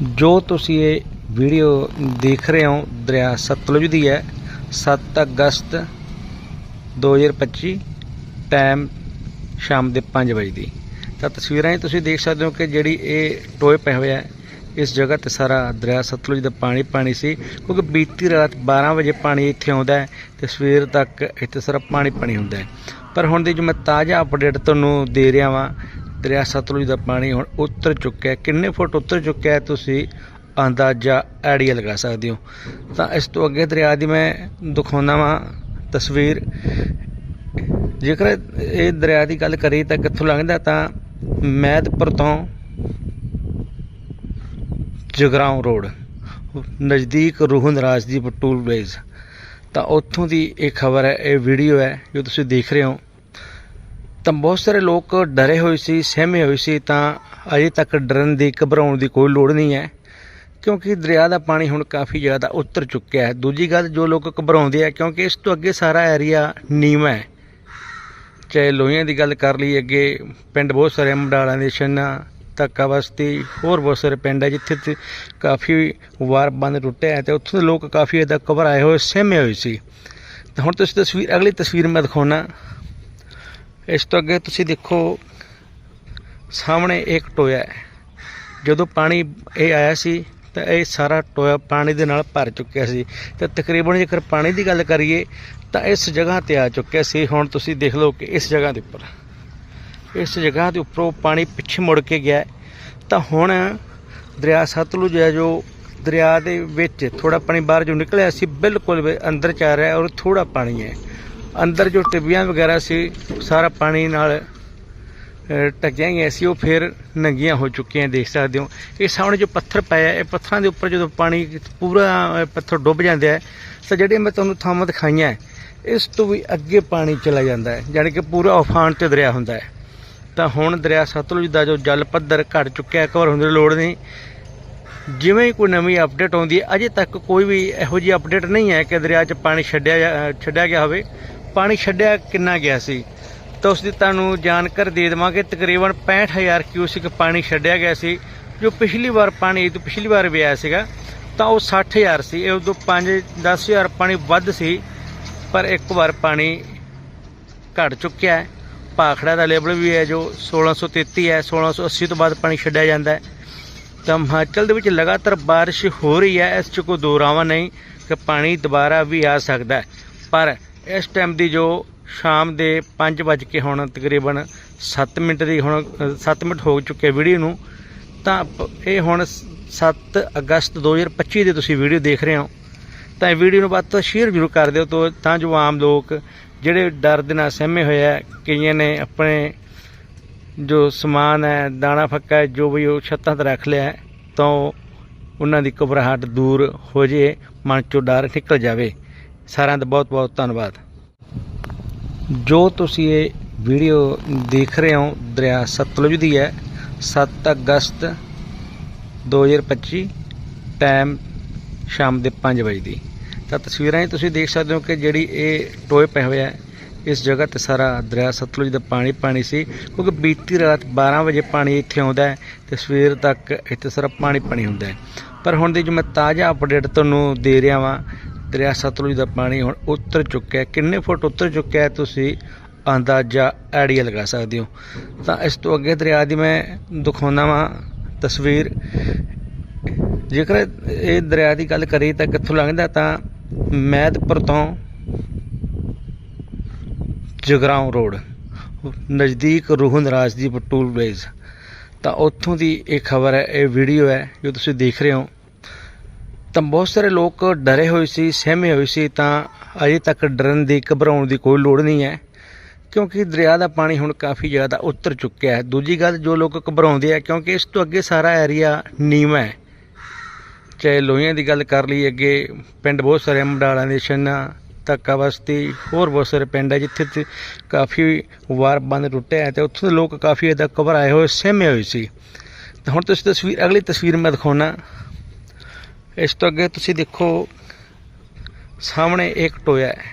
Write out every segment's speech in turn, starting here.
ਜੋ ਤੁਸੀਂ ਇਹ ਵੀਡੀਓ ਦੇਖ ਰਹੇ ਹੋ, ਦਰਿਆ ਸਤਲੁਜ ਦੀ ਹੈ। 7 ਅਗਸਤ 2025 ਟਾਈਮ ਸ਼ਾਮ ਦੇ 5 ਵਜੇ ਦੀ। ਤਾਂ ਤਸਵੀਰਾਂ 'ਚ ਤੁਸੀਂ ਦੇਖ ਸਕਦੇ ਹੋ ਕਿ ਜਿਹੜੀ ਇਹ ਟੋਏ ਪਏ ਹੋਏ ਆ, ਇਸ ਜਗ੍ਹਾ ਤੇ ਸਾਰਾ ਦਰਿਆ ਸਤਲੁਜ ਦਾ ਪਾਣੀ ਪਾਣੀ ਸੀ। ਕਿਉਂਕਿ ਬੀਤੀ ਰਾਤ 12 ਵਜੇ ਪਾਣੀ ਇੱਥੇ ਆਉਂਦਾ ਹੈ ਤੇ ਸਵੇਰ ਤੱਕ ਇੱਥੇ ਸਾਰਾ ਪਾਣੀ ਪਾਣੀ ਹੁੰਦਾ ਪਰ ਹੁਣ ਦੀ ਜੋ ਮੈਂ ਤਾਜ਼ਾ ਅਪਡੇਟ ਤੁਹਾਨੂੰ ਦੇ ਰਿਹਾ ਵਾਂ ਦਰਿਆ ਸਤਲੁਜ ਦਾ ਪਾਣੀ ਹੁਣ ਉਤਰ ਚੁੱਕਿਆ ਕਿੰਨੇ ਫੁੱਟ ਉਤਰ ਚੁੱਕਿਆ ਤੁਸੀਂ ਅੰਦਾਜ਼ਾ ਆਈਡੀਆ ਲਗਾ ਸਕਦੇ ਹੋ? ਤਾਂ ਇਸ ਤੋਂ ਅੱਗੇ ਦਰਿਆ ਦੀ ਮੈਂ ਦਿਖਾਉਂਦਾ ਵਾਂ ਤਸਵੀਰ। ਜੇਕਰ ਇਹ ਦਰਿਆ ਦੀ ਗੱਲ ਕਰੀ ਤਾਂ ਕਿੱਥੋਂ ਲੰਘਦਾ ਤਾਂ ਮੈਦਪੁਰ ਤੋਂ ਜਗਰਾਉਂ ਰੋਡ, ਨਜ਼ਦੀਕ ਰੂਹਨ ਰਾਜ ਦੀ ਟੂਲ ਪਲੇਸ ਤਾਂ ਉੱਥੋਂ ਦੀ ਇਹ ਖਬਰ ਹੈ, ਇਹ ਵੀਡੀਓ ਹੈ ਜੋ ਤੁਸੀਂ ਦੇਖ ਰਹੇ ਹੋ। ਤਾਂ ਬਹੁਤ ਸਾਰੇ ਲੋਕ ਡਰੇ ਹੋਏ ਸੀ, ਸਹਿਮੇ ਹੋਏ ਸੀ, ਤਾਂ ਅਜੇ ਤੱਕ ਡਰਨ ਦੀ, ਘਬਰਾਉਣ ਦੀ ਕੋਈ ਲੋੜ ਨਹੀਂ ਹੈ। ਕਿਉਂਕਿ ਦਰਿਆ ਦਾ ਪਾਣੀ ਹੁਣ ਕਾਫੀ ਜ਼ਿਆਦਾ ਉਤਰ ਚੁੱਕਿਆ ਹੈ। ਦੂਜੀ ਗੱਲ, ਜੋ ਲੋਕ ਘਬਰਾਉਂਦੇ ਆ, ਕਿਉਂਕਿ ਇਸ ਤੋਂ ਅੱਗੇ ਸਾਰਾ ਏਰੀਆ ਨੀਵਾਂ ਹੈ। ਚਾਹੇ ਲੋਹੀਆਂ ਦੀ ਗੱਲ ਕਰ ਲਈ ਅੱਗੇ ਪਿੰਡ ਬਹੁਤ ਸਾਰੇ ਮੰਡਾਲਾਂ ਦੇ ਛੰਨਾ ਧੱਕਾ ਬਸਤੀ, ਹੋਰ ਬਹੁਤ ਸਾਰੇ ਪਿੰਡ ਹੈ ਜਿੱਥੇ ਕਾਫੀ ਵਾਰ ਬੰਦ ਟੁੱਟਿਆ ਹੈ ਤੇ ਉੱਥੋਂ ਦੇ ਲੋਕ ਕਾਫੀ ਇਹਦਾ ਘਬਰਾਏ ਹੋਏ, ਸਹਿਮੇ ਹੋਏ ਸੀ। ਤਾਂ ਹੁਣ ਤੁਸੀਂ ਤਸਵੀਰ, ਅਗਲੀ ਤਸਵੀਰ ਮੈਂ ਦਿਖਾਉਣਾ। ਇਸ ਤੋਂ ਅੱਗੇ ਤੁਸੀਂ ਦੇਖੋ, ਸਾਹਮਣੇ ਇੱਕ ਟੋਇਆ ਹੈ। ਜਦੋਂ ਪਾਣੀ ਇਹ ਆਇਆ ਸੀ, ਤਾਂ ਇਹ ਸਾਰਾ ਟੋਇਆ ਪਾਣੀ ਦੇ ਨਾਲ ਭਰ ਚੁੱਕਿਆ ਸੀ। ਤੇ ਤਕਰੀਬਨ ਜੇਕਰ ਪਾਣੀ ਦੀ ਗੱਲ ਕਰੀਏ, ਤਾਂ ਇਸ ਜਗ੍ਹਾ ਤੇ ਆ ਚੁੱਕਿਆ ਸੀ। ਹੁਣ ਤੁਸੀਂ ਦੇਖ ਲਓ ਕਿ ਇਸ ਜਗ੍ਹਾ ਦੇ ਉੱਪਰ, ਇਸ ਜਗ੍ਹਾ ਦੇ ਉੱਪਰੋਂ ਪਾਣੀ ਪਿੱਛੇ ਮੁੜ ਕੇ ਗਿਆ। ਤਾਂ ਹੁਣ ਦਰਿਆ ਸਤਲੁਜ ਹੈ, ਜੋ ਦਰਿਆ ਦੇ ਵਿੱਚ ਥੋੜਾ ਪਾਣੀ ਬਾਹਰ ਜੋ ਨਿਕਲਿਆ ਸੀ, ਬਿਲਕੁਲ ਵੀ ਅੰਦਰ ਚ ਆ ਰਿਹਾ ਔਰ ਥੋੜਾ ਪਾਣੀ ਹੈ। ਅੰਦਰ ਜੋ ਟਿੱਬੀਆਂ ਵਗੈਰਾ ਸੀ ਸਾਰਾ ਪਾਣੀ ਨਾਲ ਅਹ, ਗਈਆਂ ਸੀ ਉਹ ਫਿਰ ਨੰਗੀਆਂ ਹੋ ਚੁੱਕੀਆਂ ਦੇਖ ਸਕਦੇ ਹੋ। ਇਹ ਸਾਹਮਣੇ ਜੋ ਪੱਥਰ ਪਾਇਆ ਇਹ ਪੱਥਰਾਂ ਦੇ ਉੱਪਰ ਜਦੋਂ ਪਾਣੀ ਪੂਰਾ ਪੱਥਰ ਡੁੱਬ ਜਾਂਦਾ ਆ ਤਾਂ ਜਿਹੜੇ ਮੈਂ ਤੁਹਾਨੂੰ ਥਾਵਾਂ ਦਿਖਾਈਆਂ ਇਸ ਤੋਂ ਵੀ ਅੱਗੇ ਪਾਣੀ ਚਲਾ ਜਾਂਦਾ ਹੈ ਯਾਨੀ ਕਿ ਪੂਰਾ ਉਫਾਨ ਤੇ ਦਰਿਆ ਹੁੰਦਾ ਹੈ। ਤਾਂ ਹੁਣ ਦਰਿਆ ਸਤਲੁਜ ਦਾ ਜੋ ਜਲ ਪੱਧਰ ਘਟ ਚੁੱਕਿਆ ਇੱਕ ਵਾਰ ਹੁੰਦੇ ਲੋੜ ਨਹੀਂ। ਜਿਵੇਂ ਹੀ ਕੋਈ ਨਵੀਂ ਅਪਡੇਟ ਆਉਂਦੀ ਹੈ ਅਜੇ ਤੱਕ ਕੋਈ ਵੀ ਇਹੋ ਜਿਹੀ ਅਪਡੇਟ ਨਹੀਂ ਹੈ ਕਿ ਦਰਿਆ 'ਚ ਪਾਣੀ ਛੱਡਿਆ ਜਾ- ਛੱਡਿਆ ਗਿਆ ਹੋਵੇ। ਪਾਣੀ ਛੱਡਿਆ ਕਿੰਨਾ ਗਿਆ ਸੀ? ਤਾਂ ਉਸ ਦੀ ਤੁਹਾਨੂੰ ਜਾਣਕਾਰੀ ਦੇ ਦੇਵਾਂਗੇ। ਤਕਰੀਬਨ 65000 ਕਿਊਸਿਕ ਪਾਣੀ ਛੱਡਿਆ ਗਿਆ ਸੀ, ਜੋ ਪਿਛਲੀ ਵਾਰ ਪਾਣੀ ਇਹ ਤੋਂ ਪਿਛਲੀ ਵਾਰ ਵੀ ਆਇਆ ਸੀਗਾ। ਤਾਂ ਉਹ 60000 ਸੀ। ਇਹ ਉਦੋਂ 5 10000 ਪਾਣੀ ਵੱਧ ਸੀ, ਪਰ ਇੱਕ ਵਾਰ ਪਾਣੀ ਘਟ ਚੁੱਕਿਆ ਹੈ। ਭਾਖੜਾ ਦਾ ਲੈਵਲ ਵੀ ਹੈ ਜੋ 1633 ਹੈ। 1680 ਤੋਂ ਬਾਅਦ ਪਾਣੀ ਛੱਡਿਆ ਜਾਂਦਾ ਹੈ। ਤਾਂ ਹਿਮਾਚਲ ਦੇ ਵਿੱਚ ਲਗਾਤਾਰ ਬਾਰਿਸ਼ ਹੋ ਰਹੀ ਹੈ। ਇਸ 'ਚ ਕੋਈ ਦੋ ਰਾਵਾਂ ਨਹੀਂ ਕਿ ਪਾਣੀ ਦੁਬਾਰਾ ਵੀ ਆ ਸਕਦਾ ਪਰ ਇਸ ਟਾਈਮ ਦੀ ਜੋ ਸ਼ਾਮ ਦੇ 5 ਵੱਜ ਕੇ ਹੁਣ ਤਕਰੀਬਨ 7 ਮਿੰਟ ਦੀ ਹੁਣ 7 ਮਿੰਟ ਹੋ ਚੁੱਕੇ ਵੀਡੀਓ ਨੂੰ ਤਾਂ ਇਹ ਹੁਣ 7 ਅਗਸਤ 2025 ਦੀ ਤੁਸੀਂ ਵੀਡੀਓ ਦੇਖ ਰਹੇ ਹੋ। ਤਾਂ ਇਹ ਵੀਡੀਓ ਨੂੰ ਵੱਧ ਤੋਂ ਸ਼ੇਅਰ ਜ਼ਰੂਰ ਕਰ ਦਿਓ ਤਾਂ ਜੋ ਆਮ ਲੋਕ ਜਿਹੜੇ ਡਰ ਦੇ ਨਾਲ ਸਹਿਮੇ ਹੋਏ ਆ ਕਈਆਂ ਨੇ ਆਪਣੇ ਜੋ ਸਮਾਨ ਹੈ ਦਾਣਾ ਫੱਕਾ ਹੈ, ਜੋ ਵੀ ਉਹ ਛੱਤਾਂ ਤੇ ਰੱਖ ਲਿਆ ਤਾਂ ਉਹਨਾਂ ਦੀ ਘਬਰਾਹਟ ਦੂਰ ਹੋ ਜੇ ਮਨ ਚੋਂ ਡਰ ਨਿਕਲ ਜਾਵੇ। ਸਾਰਿਆਂ ਦਾ ਬਹੁਤ ਬਹੁਤ ਧੰਨਵਾਦ। ਜੋ ਤੁਸੀਂ ਇਹ ਵੀਡੀਓ ਦੇਖ ਰਹੇ ਹੋ, ਦਰਿਆ ਸਤਲੁਜ ਦੀ ਹੈ 7 ਅਗਸਤ 2025 ਟਾਈਮ ਸ਼ਾਮ ਦੇ 5 ਵਜੇ ਦੀ। ਤਾਂ ਤਸਵੀਰਾਂ ਹੀ ਤੁਸੀਂ ਦੇਖ ਸਕਦੇ ਹੋ ਕਿ ਜਿਹੜੀ ਇਹ ਟੋਏ ਪਏ ਹੋਏ ਆ, ਇਸ ਜਗ੍ਹਾ ਤੇ ਸਾਰਾ ਦਰਿਆ ਸਤਲੁਜ ਦਾ ਪਾਣੀ ਪਾਣੀ ਸੀ, ਕਿਉਂਕਿ ਬੀਤੀ ਰਾਤ 12 ਵਜੇ ਪਾਣੀ ਇੱਥੇ ਆਉਂਦਾ ਹੈ ਤੇ ਸਵੇਰ ਤੱਕ ਇੱਥੇ ਸਾਰਾ ਪਾਣੀ ਪਾਣੀ ਹੁੰਦਾ ਪਰ ਹੁਣ ਦੀ ਜੋ ਮੈਂ ਤਾਜ਼ਾ ਅਪਡੇਟ ਤੁਹਾਨੂੰ ਦੇ ਰਿਹਾ ਵਾਂ ਦਰਿਆ ਸਤਲੁਜ ਦਾ ਪਾਣੀ ਹੁਣ ਉਤਰ ਚੁੱਕਿਆ ਕਿੰਨੇ ਫੁੱਟ ਉਤਰ ਚੁੱਕਿਆ ਹੈ ਤੁਸੀਂ ਅੰਦਾਜ਼ਾ ਆਈਡੀਆ ਲਗਾ ਸਕਦੇ ਹੋ? ਤਾਂ ਇਸ ਤੋਂ ਅੱਗੇ ਦਰਿਆ ਦੀ ਮੈਂ ਦਿਖਾਉਂਦਾ ਵਾਂ ਤਸਵੀਰ। ਜੇਕਰ ਇਹ ਦਰਿਆ ਦੀ ਗੱਲ ਕਰੀ ਤਾਂ ਕਿੱਥੋਂ ਲੰਘਦਾ ਤਾਂ ਮੈਦਪੁਰ ਤੋਂ ਜਗਰਾਉਂ ਰੋਡ, ਨਜ਼ਦੀਕ ਰੂਹਨ ਰਾਜ ਦੀ ਪਟੂਲ ਪਲੇਸ ਤਾਂ ਉੱਥੋਂ ਦੀ ਇਹ ਖਬਰ ਹੈ, ਇਹ ਵੀਡੀਓ ਹੈ ਜੋ ਤੁਸੀਂ ਦੇਖ ਰਹੇ ਹੋ। ਤਾਂ ਬਹੁਤ ਸਾਰੇ ਲੋਕ ਡਰੇ ਹੋਏ ਸੀ, ਸਹਿਮੇ ਹੋਏ ਸੀ, ਤਾਂ ਅਜੇ ਤੱਕ ਡਰਨ ਦੀ, ਘਬਰਾਉਣ ਦੀ ਕੋਈ ਲੋੜ ਨਹੀਂ ਹੈ। ਕਿਉਂਕਿ ਦਰਿਆ ਦਾ ਪਾਣੀ ਹੁਣ ਕਾਫੀ ਜ਼ਿਆਦਾ ਉਤਰ ਚੁੱਕਿਆ ਹੈ। ਦੂਜੀ ਗੱਲ, ਜੋ ਲੋਕ ਘਬਰਾਉਂਦੇ ਆ, ਕਿਉਂਕਿ ਇਸ ਤੋਂ ਅੱਗੇ ਸਾਰਾ ਏਰੀਆ ਨੀਵਾਂ ਹੈ। ਚਾਹੇ ਲੋਹੀਆਂ ਦੀ ਗੱਲ ਕਰ ਲਈ ਅੱਗੇ ਪਿੰਡ ਬਹੁਤ ਸਾਰੇ ਮੰਡਾਲਾਂ ਦੇ ਛੰਨਾ ਧੱਕਾ ਬਸਤੀ, ਹੋਰ ਬਹੁਤ ਸਾਰੇ ਪਿੰਡ ਹੈ ਜਿੱਥੇ ਕਾਫੀ ਵਾਰ ਬੰਦ ਟੁੱਟਿਆ ਹੈ ਤੇ ਉੱਥੋਂ ਦੇ ਲੋਕ ਕਾਫੀ ਇਹਦਾ ਘਬਰਾਏ ਹੋਏ, ਸਹਿਮੇ ਹੋਏ ਸੀ। ਤਾਂ ਹੁਣ ਤੁਸੀਂ ਤਸਵੀਰ, ਅਗਲੀ ਤਸਵੀਰ ਮੈਂ ਦਿਖਾਉਣਾ। ਇਸ ਤੋਂ ਅੱਗੇ ਤੁਸੀਂ ਦੇਖੋ, ਸਾਹਮਣੇ ਇੱਕ ਟੋਇਆ ਹੈ।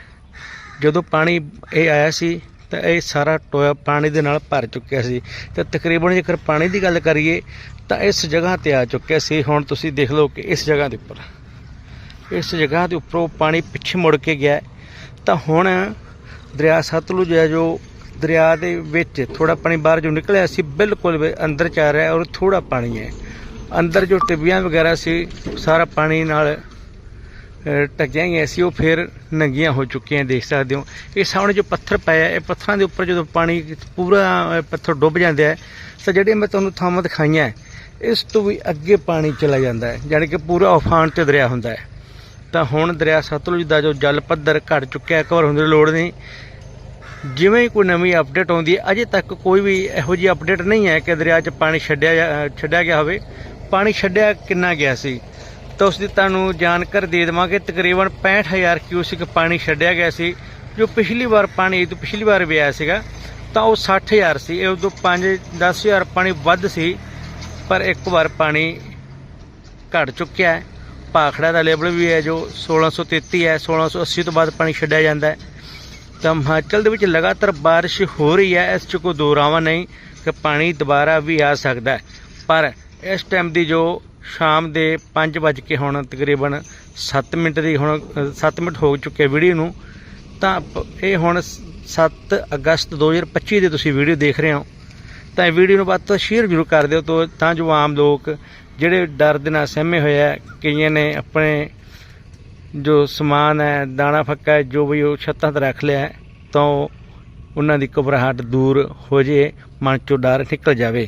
ਜਦੋਂ ਪਾਣੀ ਇਹ ਆਇਆ ਸੀ, ਤਾਂ ਇਹ ਸਾਰਾ ਟੋਇਆ ਪਾਣੀ ਦੇ ਨਾਲ ਭਰ ਚੁੱਕਿਆ ਸੀ। ਤੇ ਤਕਰੀਬਨ ਜੇਕਰ ਪਾਣੀ ਦੀ ਗੱਲ ਕਰੀਏ, ਤਾਂ ਇਸ ਜਗ੍ਹਾ ਤੇ ਆ ਚੁੱਕਿਆ ਸੀ। ਹੁਣ ਤੁਸੀਂ ਦੇਖ ਲਓ ਕਿ ਇਸ ਜਗ੍ਹਾ ਦੇ ਉੱਪਰ, ਇਸ ਜਗ੍ਹਾ ਦੇ ਉੱਪਰੋਂ ਪਾਣੀ ਪਿੱਛੇ ਮੁੜ ਕੇ ਗਿਆ। ਤਾਂ ਹੁਣ ਦਰਿਆ ਸਤਲੁਜ ਹੈ, ਜੋ ਦਰਿਆ ਦੇ ਵਿੱਚ ਥੋੜਾ ਪਾਣੀ ਬਾਹਰ ਜੋ ਨਿਕਲਿਆ ਸੀ, ਬਿਲਕੁਲ ਵੀ ਅੰਦਰ ਆ ਰਿਹਾ ਔਰ ਥੋੜਾ ਪਾਣੀ ਹੈ। ਅੰਦਰ ਜੋ ਟਿੱਬੀਆਂ ਵਗੈਰਾ ਸੀ ਸਾਰਾ ਪਾਣੀ ਨਾਲ ਅਹ, ਢੱਕੀਆਂ ਗਈਆਂ ਸੀ ਉਹ ਫਿਰ ਨੰਗੀਆਂ ਹੋ ਚੁੱਕੀਆਂ ਦੇਖ ਸਕਦੇ ਹੋ। ਇਹ ਸਾਹਮਣੇ ਜੋ ਪੱਥਰ ਪਾਇਆ ਇਹ ਪੱਥਰਾਂ ਦੇ ਉੱਪਰ ਜਦੋਂ ਪਾਣੀ ਪੂਰਾ ਪੱਥਰ ਡੁੱਬ ਜਾਂਦਾ ਆ ਤਾਂ ਜਿਹੜੇ ਮੈਂ ਤੁਹਾਨੂੰ ਥਾਵਾਂ ਦਿਖਾਈਆਂ ਇਸ ਤੋਂ ਵੀ ਅੱਗੇ ਪਾਣੀ ਚਲਾ ਜਾਂਦਾ ਹੈ ਯਾਨੀ ਕਿ ਪੂਰਾ ਉਫਾਨ ਤੇ ਦਰਿਆ ਹੁੰਦਾ ਹੈ। ਤਾਂ ਹੁਣ ਦਰਿਆ ਸਤਲੁਜ ਦਾ ਜੋ ਜਲ ਪੱਧਰ ਘਟ ਚੁੱਕਿਆ ਹੈ ਕਵਰ ਹੋਣ ਦੀ ਲੋੜ ਨਹੀਂ। ਜਿਵੇਂ ਹੀ ਕੋਈ ਨਵੀਂ ਅਪਡੇਟ ਆਉਂਦੀ ਹੈ ਅਜੇ ਤੱਕ ਕੋਈ ਵੀ ਇਹੋ ਜਿਹੀ ਅਪਡੇਟ ਨਹੀਂ ਹੈ ਕਿ ਦਰਿਆ 'ਚ ਪਾਣੀ ਛੱਡਿਆ ਜਾ- ਛੱਡਿਆ ਗਿਆ ਹੋਵੇ। ਪਾਣੀ ਛੱਡਿਆ ਕਿੰਨਾ ਗਿਆ ਸੀ? ਤਾਂ ਉਸ ਦੀ ਤੁਹਾਨੂੰ ਜਾਣਕਾਰੀ ਦੇ ਦੇਵਾਂਗੇ। ਤਕਰੀਬਨ 65000 ਕਿਊਸਿਕ ਪਾਣੀ ਛੱਡਿਆ ਗਿਆ ਸੀ, ਜੋ ਪਿਛਲੀ ਵਾਰ ਪਾਣੀ ਇਹ ਤੋਂ ਪਿਛਲੀ ਵਾਰ ਵੀ ਆਇਆ ਸੀਗਾ, ਤਾਂ ਉਹ 60000 ਸੀ। ਇਹ ਉਦੋਂ 5 10000 ਪਾਣੀ ਵੱਧ ਸੀ, ਪਰ ਇੱਕ ਵਾਰ ਪਾਣੀ ਘਟ ਚੁੱਕਿਆ ਹੈ। ਭਾਖੜਾ ਦਾ ਲੈਵਲ ਵੀ ਹੈ ਜੋ 1633 ਹੈ 1680 ਤੋਂ ਬਾਅਦ ਪਾਣੀ ਛੱਡਿਆ ਜਾਂਦਾ ਹੈ। ਤਾਂ ਹਿਮਾਚਲ ਦੇ ਵਿੱਚ ਲਗਾਤਾਰ ਬਾਰਿਸ਼ ਹੋ ਰਹੀ ਹੈ, ਇਸ 'ਚ ਕੋਈ ਦੋ ਰਾਵਾਂ ਨਹੀਂ ਕਿ ਪਾਣੀ ਦੁਬਾਰਾ ਵੀ ਆ ਸਕਦਾ ਪਰ ਇਸ ਟਾਈਮ ਦੀ ਜੋ ਸ਼ਾਮ ਦੇ 5 ਵੱਜ ਕੇ ਹੁਣ ਤਕਰੀਬਨ 7 ਮਿੰਟ ਦੀ ਹੁਣ 7 ਮਿੰਟ ਹੋ ਚੁੱਕੇ ਵੀਡੀਓ ਨੂੰ ਤਾਂ ਇਹ ਹੁਣ 7 ਅਗਸਤ 2025 ਦੀ ਤੁਸੀਂ ਵੀਡੀਓ ਦੇਖ ਰਹੇ ਹੋ। ਤਾਂ ਇਹ ਵੀਡੀਓ ਨੂੰ ਵੱਧ ਤੋਂ ਸ਼ੇਅਰ ਜ਼ਰੂਰ ਕਰ ਦਿਓ ਤਾਂ ਜੋ ਆਮ ਲੋਕ ਜਿਹੜੇ ਡਰ ਦੇ ਨਾਲ ਸਹਿਮੇ ਹੋਏ ਆ ਕਈਆਂ ਨੇ ਆਪਣੇ ਜੋ ਸਮਾਨ ਹੈ ਦਾਣਾ ਫੱਕਾ ਹੈ, ਜੋ ਵੀ ਉਹ ਛੱਤਾਂ ਤੇ ਰੱਖ ਲਿਆ ਤਾਂ ਉਹਨਾਂ ਦੀ ਘਬਰਾਹਟ ਦੂਰ ਹੋ ਜੇ ਮਨ ਚੋਂ ਡਰ ਨਿਕਲ ਜਾਵੇ।